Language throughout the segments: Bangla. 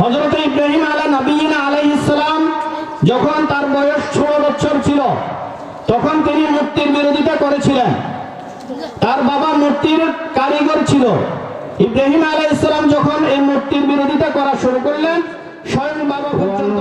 হজরত ইব্রাহিম আলা নবীন আলাইহিসসালাম যখন তার বয়স ষোলো বছর ছিল, তখন তিনি মূর্তির বিরোধিতা করেছিলেন। তার বাবা মূর্তির কারিগর ছিল। ইব্রাহিম আলাইহিসসালাম যখন এই মূর্তির বিরোধিতা করা শুরু করলেন, স্বয়ং বাবা পর্যন্ত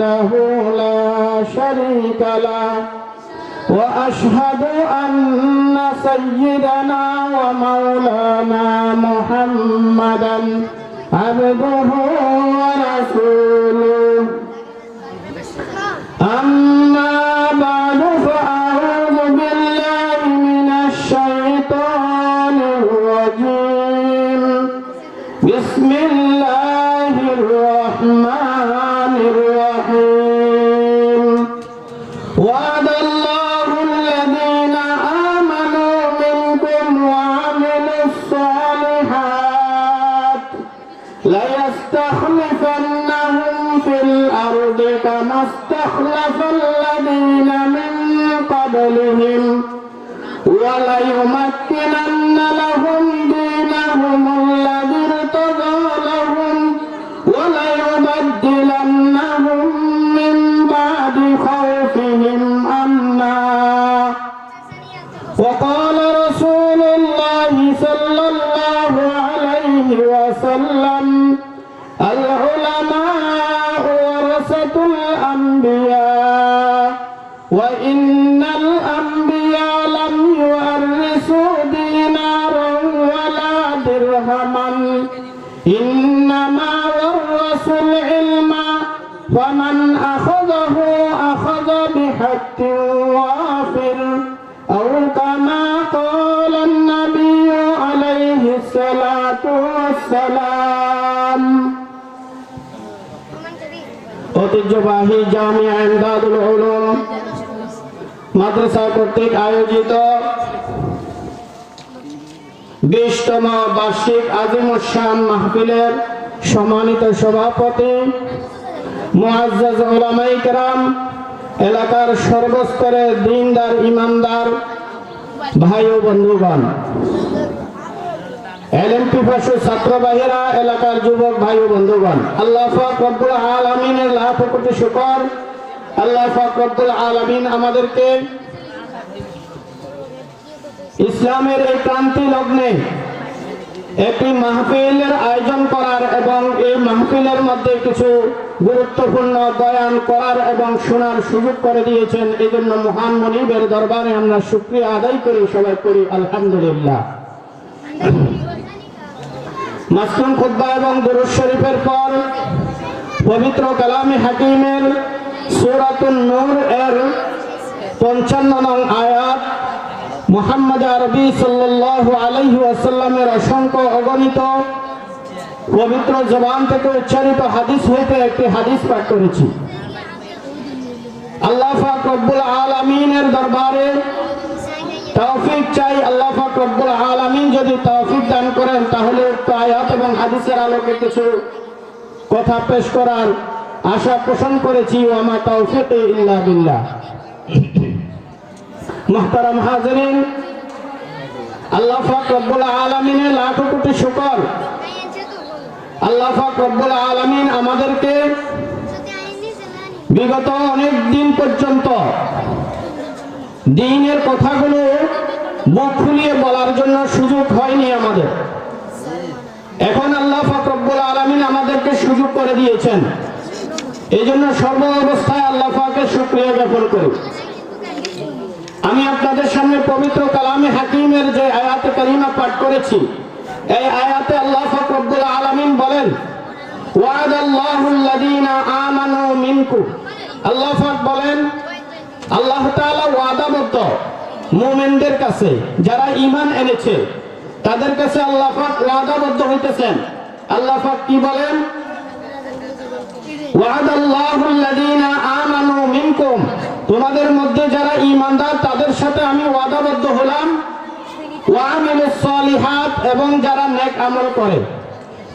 وحده لا شريك له. وأشهد أن سيدنا ومولانا محمدا عبده ورسوله. أما بعد فأعوذ بالله من الشيطان الرجيم. بسم الله قبلهم وليمكنن لهم دينهم الذي ارتضى لهم وليبدلنهم من بعد خوفهم أمنا. وقال رسول الله صلى الله عليه وسلم العلماء ورثة الأنبياء وإن সালাম। ঐতিহ্যবাহী জামি ইমদাদুল উলুম মাদ্রাসা কর্তৃক আয়োজিত বিশতম বার্ষিক আজিম আজিমুসান মাহফিলের সম্মানিত সভাপতি এলাকার সর্বস্তরের দিনদার ইমানদার ভাই ও বন্ধুগণ। এলাকার যুবক, ভাই শুকর। আমাদেরকে ইসলামের এই ক্রান্তি লগ্নে একটি মাহফিলের আয়োজন করার এবং এই মাহফিলের মধ্যে কিছু গুরুত্বপূর্ণ বয়ান করার এবং শোনার সুযোগ করে দিয়েছেন। এই জন্য মহান মনিবের দরবারে আমরা শুক্রিয়া আদায় করি, সবাই করি, আলহামদুলিল্লাহ। মাসুম খুদ্া এবং দুরুদ শরীফের পর পবিত্র কালামে হাকিমের সুরাতুন নূর এর পঞ্চান্ন নং আয়াত, মোহাম্মদ আরবি সাল্লাল্লাহু আলাইহি ওয়াসাল্লামের অসংখ্য অগণিত পবিত্র জবান থেকে উচ্চারিত হাদিস হইতে একটি হাদিস পাঠ করেছি। আল্লাহ পাক রব্বুল আলামিনের দরবারে তৌফিক চাই আল্লাহ রব্বুল আলামিন, যদি তৌফিক দান করেন তাহলে আয়াত এবং হাদিসের আলোকে কিছু কথা পেশ করার আশা পোষণ করেছি। ওয়ামা তৌফিক ইল্লা বিল্লাহ। মুহতারাম হাজরিন, আল্লাহ পাক রব্বুল আলামিনের লাখ কোটি শুকর। আল্লাহ পাক রব্বুল আলামিন আমাদেরকে বিগত অনেক দিন পর্যন্ত দিনের কথাগুলো মুখ খুলিয়ে বলার জন্য সুযোগ হয়নি আমাদের। এখন আল্লাহ ফাকরবুল আলমিন আমাদেরকে সুযোগ করে দিয়েছেন। এই জন্য সর্ব অবস্থায় আল্লাহ ফাকের সুক্রিয়া জ্ঞাপন করি। আমি আপনাদের সামনে পবিত্র কালামে হাকিমের যে আয়াতে কারিমা পাঠ করেছি, এই আয়াতে আল্লাহ ফাকরবুল আলমিন বলেন ওয়াদ আল্লাহ পাক বলেন আল্লাহ ওয়াদাবদ্ধ মুমিনদের কাছে, যারা ঈমান এনেছে, তাদের কাছে আল্লাহ ওয়াদাবদ্ধ হইতেছেন। আল্লাহ কি বলেন? তোমাদের মধ্যে যারা ঈমানদার, তাদের সাথে আমি ওয়াদাবদ্ধ হলাম। এবং যারা নেক আমল করে।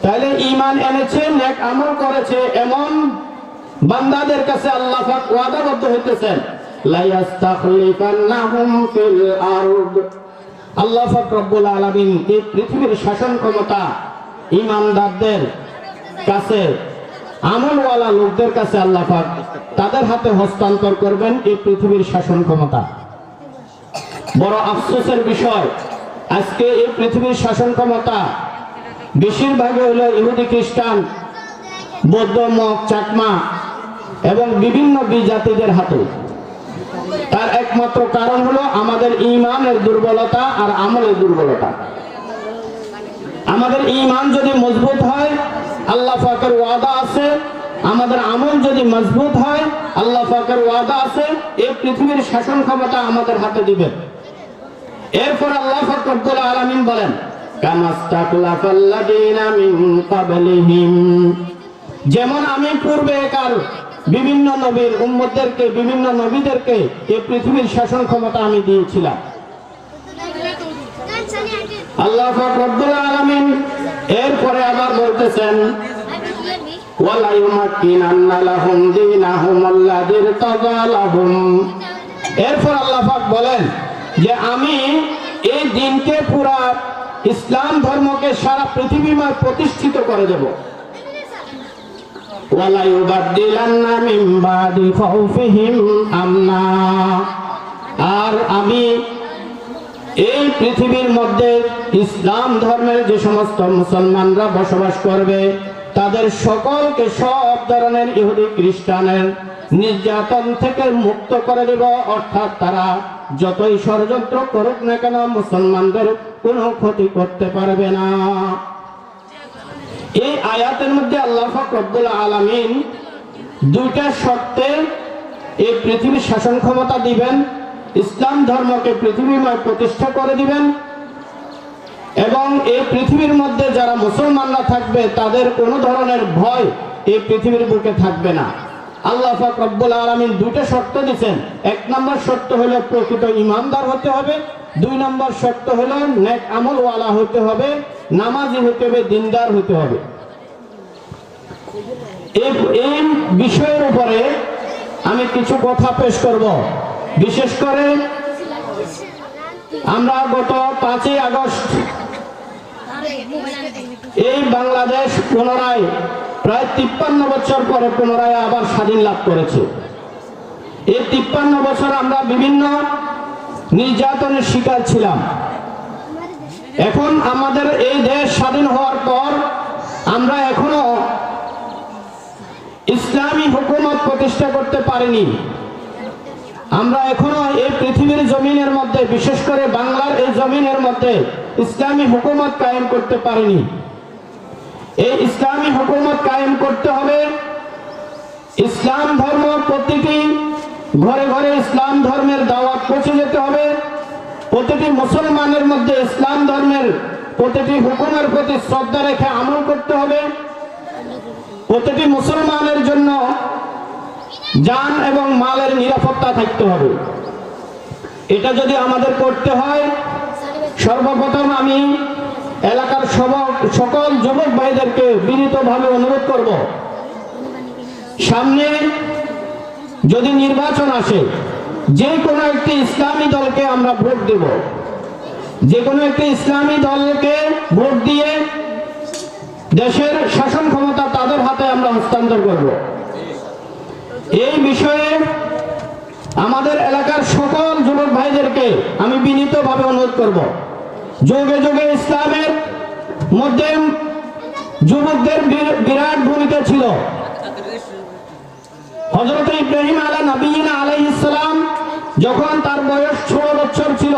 তাহলে ঈমান এনেছে, নেক আমল করেছে, এমন বান্দাদের কাছে আল্লাহ ওয়াদাবদ্ধ হইতেছেন। আল্লাহ পাক রব্বুল আলামিন এই পৃথিবীর শাসন ক্ষমতা ঈমানদারদের কাছে, আমলওয়ালা লোকদের কাছে আল্লাহ পাক তাদের হাতে হস্তান্তর করবেন এই পৃথিবীর শাসন ক্ষমতা। বড় আফসোসের বিষয়, আজকে এই পৃথিবীর শাসন ক্ষমতা বেশিরভাগই হলো ইহুদি খ্রিস্টান, বৌদ্ধ মগ, চাকমা এবং বিভিন্ন বিজাতিদের হাতে। তার একমাত্র কারণ হলো আমাদের ইমানের দুর্বলতা আর আমলের দুর্বলতা। আমাদের ইমান যদি মজবুত হয়, আল্লাহ পাকের ওয়াদা আছে। আমাদের আমল যদি মজবুত হয়, আল্লাহ পাকের ওয়াদা আছে। এই পৃথিবীর শাসন ক্ষমতা আমাদের হাতে দিবেন এরপর আল্লাহ রব্বুল আলামিন বলেন মিন যেমন আমি পূর্বেকার বিভিন্ন নবীর উম্মতদেরকে, বিভিন্ন নবীদেরকে এই পৃথিবীর শাসন ক্ষমতা আমি দিয়েছিলাম। আল্লাহ পাক রব্বুল আলামিন এরপরে আবার বলতেছেন এরপর বলেন যে, আমি এই দিনকে পুরা ইসলাম ধর্মকে সারা পৃথিবীময় প্রতিষ্ঠিত করে দেব। ওয়ালা ইউবাদদিলান্না মিন বাদি খাউফিহিম আমনা। আর আমি এই পৃথিবীর মধ্যে ইসলাম ধর্মের যে সমস্ত মুসলমানরা বসবাস করবে, তাদের সকলকে সব ধরনের ইহুদি খ্রিস্টানের নির্যাতন থেকে মুক্ত করে দেব। অর্থাৎ তারা যতই ষড়যন্ত্র করুক না কেন, মুসলমানদের কোনো ক্ষতি করতে পারবে না। এই আয়াতের মধ্যে আল্লাহ ফকরুল আলমিন দুইটা শর্তে এই পৃথিবীর শাসন ক্ষমতা দিবেন, ইসলাম ধর্মকে পৃথিবীময় প্রতিষ্ঠা করে দিবেন এবং এই পৃথিবীর মধ্যে যারা মুসলমানরা থাকবে, তাদের কোনো ধরনের ভয় এই পৃথিবীর বুকে থাকবে না। আল্লাহ পাক রব্বুল আলামিন দুটো শর্ত দিয়েছেন এক নম্বর শর্ত হলো প্রকৃত ইমানদার হতে হবে দুই নম্বর শর্ত হলো নেক আমলওয়ালা হতে হবে, নামাজি হতে হবে, দিনদার হতে হবে। এই বিষয়ের উপরে আমি কিছু কথা পেশ করব। বিশেষ করে আমরা গত পাঁচই আগস্ট এই বাংলাদেশ পুনরায় প্রায় তিপ্পান্ন বছর পরে পুনরায় আবার স্বাধীন লাভ করেছে। এই তিপ্পান্ন বছর আমরা বিভিন্ন নির্যাতনের শিকার ছিলাম। এখন আমাদের এই দেশ স্বাধীন হওয়ার পর আমরা এখনও ইসলামী হুকুমত প্রতিষ্ঠা করতে পারিনি। আমরা এখনও এই পৃথিবীর জমিনের মধ্যে, বিশেষ করে বাংলার এই জমিনের মধ্যে ইসলামী হুকুমত কায়েম করতে পারিনি। এই ইসলামী হুকুমত কায়েম করতে হবে। ইসলাম ধর্ম প্রতিটি ঘরে ঘরে ইসলাম ধর্মের দাওয়াত পৌঁছে যেতে হবে। প্রতিটি মুসলমানের মধ্যে ইসলাম ধর্মের প্রতিটি হুকুমের প্রতি শ্রদ্ধা রেখে আমল করতে হবে। প্রতিটি মুসলমানের জন্য যান এবং মালের নিরাপত্তা থাকতে হবে। এটা যদি আমাদের করতে হয়, সর্বপ্রথম আমি এলাকার সব- সকল যুবক ভাইদেরকে বিনীতভাবে অনুরোধ করব। সামনে যদি নির্বাচন আসে, যে কোনো একটি ইসলামী দলকে আমরা ভোট দেব। যে কোনো একটি ইসলামী দলকে ভোট দিয়ে দেশের শাসন ক্ষমতা তাদের হাতে আমরা হস্তান্তর করব। এই বিষয়ে আমাদের এলাকার সকল যুবক ভাইদেরকে আমি বিনীতভাবে অনুরোধ করব। যুগে যুগে ইসলামের মধ্যে যুবকদের বিরাট ভূমিকা ছিল। হজরত ইব্রাহিম আলা নবীন আলাই ইসলাম যখন তার বয়স ষোলো বছর ছিল,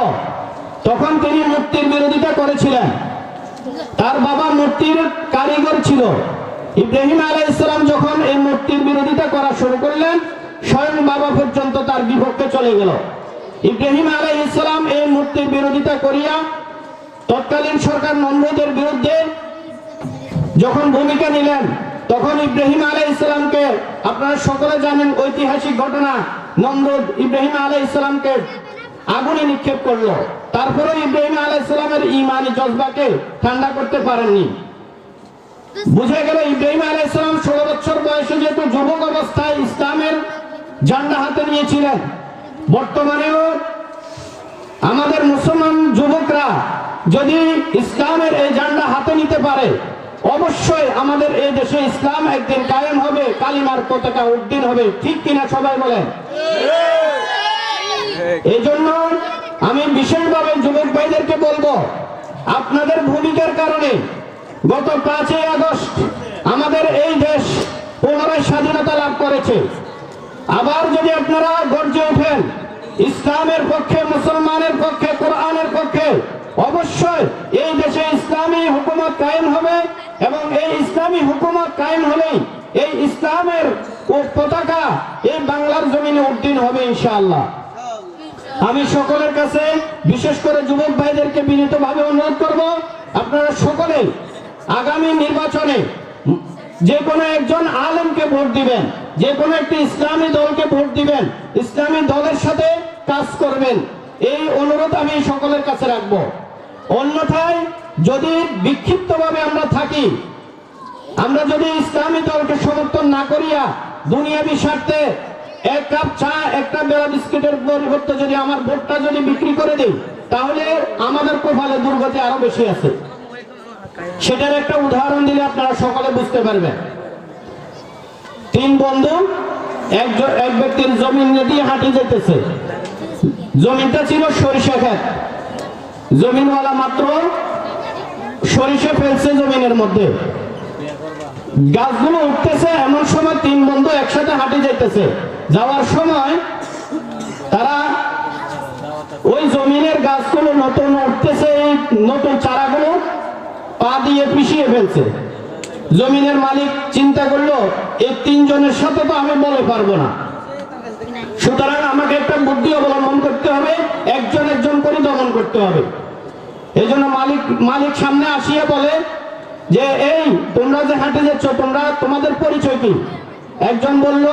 তখন তিনি মূর্তির বিরোধিতা করেছিলেন। তার বাবা মূর্তির কারিগর ছিল। ইব্রাহিম আলাই ইসলাম যখন এই মূর্তির বিরোধিতা করা শুরু করলেন, স্বয়ং বাবা পর্যন্ত তার বিপক্ষে চলে গেল। ইব্রাহিম আলাই ইসলাম এই মূর্তির বিরোধিতা করিয়া তৎকালীন সরকার নমরুদের বিরুদ্ধে যখন ভূমিকা নিলেন তখন ইব্রাহিম আলাই ইসলামকে আপনারা সকলে জানেন ঐতিহাসিক ঘটনা, নমরুদ ইব্রাহিম আলাই ইসলামকে আগুনে নিক্ষেপ করল। তারপরে ইব্রাহিম আলাই ইসলামের ইমানি জজবাকে ঠান্ডা করতে পারেননি। বুঝে গেল ইব্রাহিম আলাই ইসলাম ষোলো বছর বয়সে যেহেতু যুবক অবস্থায় ইসলামের ঝান্ডা হাতে নিয়েছিলেন, বর্তমানেও আমাদের মুসলমান যুবকরা যদি ইসলামের এই ঝান্ডা হাতে নিতে পারে অবশ্যই আমাদের এই দেশে ইসলাম একদিন কায়েম হবে, কালিমার পতাকা উদ্দিন হবে। ঠিক কিনা সবাই বলেন? এই জন্য আমি বিশেষভাবে যুবক ভাইদেরকে বলব, আপনাদের ভূমিকার কারণে গত পাঁচই আগস্ট আমাদের এই দেশ পুনরায় স্বাধীনতা লাভ করেছে। আবার যদি আপনারা গর্জে ওঠেন, ইসলামের পক্ষে, মুসলমানের পক্ষে, কোরআনের পক্ষে অবশ্যই এই দেশে ইসলামী হুকুমত কায়েম হবে এবং এই ইসলামী হুকুমত কায়েম হলেই এই ইসলামের পতাকা এই বাংলার জমিনে উদ্দিন হবে ইনশাআল্লাহ। আমি সকলের কাছে বিশেষ করে যুবক ভাইদেরকে বিনীতভাবে অনুরোধ করব, আপনারা সকলে আগামী নির্বাচনে যে কোনো একজন আলেমকে ভোট দিবেন, যে কোনো একটি ইসলামী দলকে ভোট দিবেন, ইসলামী দলের সাথে কাজ করবেন। এই অনুরোধ আমি সকলের কাছে রাখব। অন্যথায় যদি বিক্ষিপ্তভাবে আমরা থাকি, আমরা যদি ইসলামী দলকে সমর্থন না করিয়া দুনিয়াবি স্বার্থে এক কাপ চা একটা বেড়া বিস্কিটের পরিবর্তে যদি আমার ভোটটা যদি বিক্রি করে দিই, তাহলে আমাদের কপালে দুর্গতি আরও বেশি আছে। সেটার একটা উদাহরণ দিলে আপনারা সকলে বুঝতে পারবেন। তিন বন্ধু একজন এক ব্যক্তির জমিন দিয়ে হাঁটি যেতেছে। জমিনটা ছিল সরিষা ক্ষেত। জমিনওয়ালা মাত্র সরিষা ফেলছে জমিনের মধ্যে। গাছগুলো উঠতেছে, এমন সময় তিন বন্ধু একসাথে হাঁটে যাইতেছে। যাওয়ার সময় তারা ওই জমিনের গাছগুলো নতুন উঠতেছে এই নতুন চারাগুলো পা দিয়ে পিষিয়ে ফেলছে। জমিনের মালিক চিন্তা করল, এই তিনজনের সাথে তো আমি বলে পারব না। সুতরাং আমাকে একটা বুদ্ধি অবলম্বন করতে হবে, একজন একজন করে দমন করতে হবে। এই জন্য মালিক মালিক সামনে আসিয়া বলে যে, এই, তোমরা যে হাঁটে যাচ্ছ, তোমরা, তোমাদের পরিচয় কি? একজন বলল,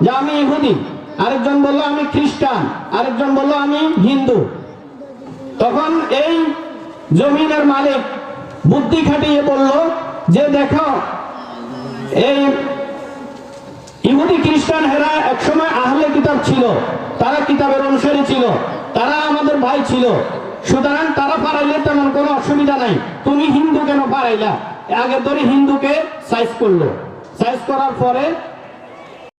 যে আমি ইহুদি। আরেকজন বলল, আমি খ্রিস্টান। আরেকজন বলল, আমি হিন্দু। তখন এই জমিনের মালিক বুদ্ধি খাটিয়ে বলল, যে দেখো, এই ইহুদি খ্রিস্টান হেরা একসময় আহলে কিতাব ছিল। তারা কিতাবের অনুসারী ছিল। তারা আমাদের ভাই ছিল। সুতরাং তারা পারাইলে তেমন কোনো অসুবিধা নাই। তুমি হিন্দু কেন পারাইলা। আগে ধরে হিন্দুকে সাইজ করল। সাইজ করার পরে